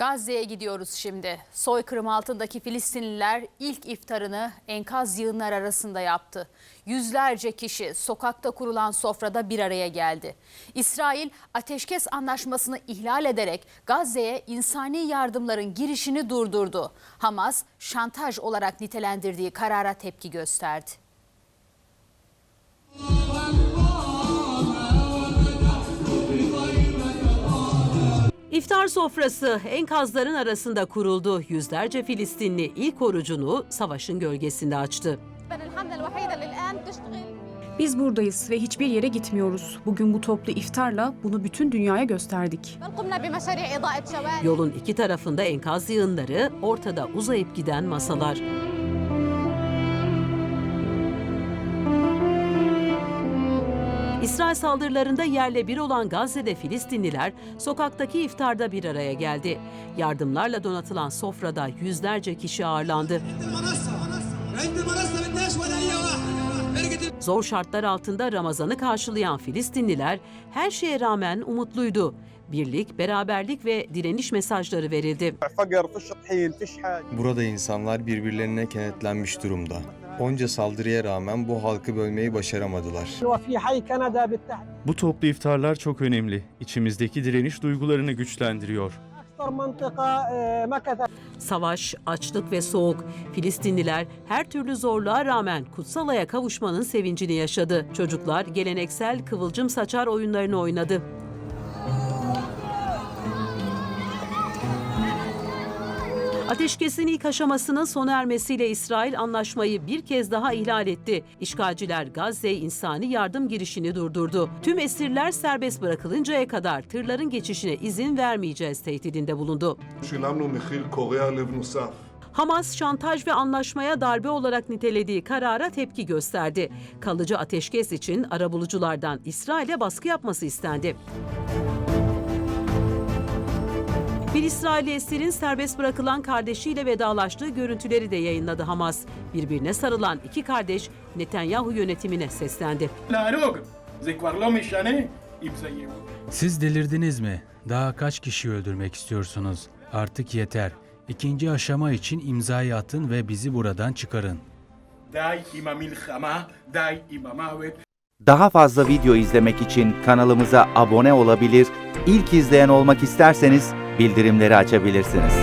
Gazze'ye gidiyoruz şimdi. Soykırım altındaki Filistinliler ilk iftarını enkaz yığınlar arasında yaptı. Yüzlerce kişi sokakta kurulan sofrada bir araya geldi. İsrail ateşkes anlaşmasını ihlal ederek Gazze'ye insani yardımların girişini durdurdu. Hamas şantaj olarak nitelendirdiği karara tepki gösterdi. İftar sofrası enkazların arasında kuruldu. Yüzlerce Filistinli ilk orucunu savaşın gölgesinde açtı. Biz buradayız ve hiçbir yere gitmiyoruz. Bugün bu toplu iftarla bunu bütün dünyaya gösterdik. Yolun iki tarafında enkaz yığınları, ortada uzayıp giden masalar. İsrail saldırılarında yerle bir olan Gazze'de Filistinliler sokaktaki iftarda bir araya geldi. Yardımlarla donatılan sofrada yüzlerce kişi ağırlandı. Zor şartlar altında Ramazan'ı karşılayan Filistinliler her şeye rağmen umutluydu. Birlik, beraberlik ve direniş mesajları verildi. Burada insanlar birbirlerine kenetlenmiş durumda. Onca saldırıya rağmen bu halkı bölmeyi başaramadılar. Bu toplu iftarlar çok önemli. İçimizdeki direniş duygularını güçlendiriyor. Savaş, açlık ve soğuk. Filistinliler her türlü zorluğa rağmen kutsalaya kavuşmanın sevincini yaşadı. Çocuklar geleneksel kıvılcım saçar oyunlarını oynadı. Ateşkesin ilk aşamasının sona ermesiyle İsrail anlaşmayı bir kez daha ihlal etti. İşgalciler Gazze'ye insani yardım girişini durdurdu. Tüm esirler serbest bırakılıncaya kadar tırların geçişine izin vermeyeceğiz tehdidinde bulundu. Hamas şantaj ve anlaşmaya darbe olarak nitelediği karara tepki gösterdi. Kalıcı ateşkes için arabuluculardan İsrail'e baskı yapması istendi. Bir İsrailli esirin serbest bırakılan kardeşiyle vedalaştığı görüntüleri de yayınladı Hamas. Birbirine sarılan iki kardeş Netanyahu yönetimine seslendi. Siz delirdiniz mi? Daha kaç kişi öldürmek istiyorsunuz? Artık yeter. İkinci aşama için imzayı atın ve bizi buradan çıkarın. Daha fazla video izlemek için kanalımıza abone olabilir, ilk izleyen olmak isterseniz bildirimleri açabilirsiniz.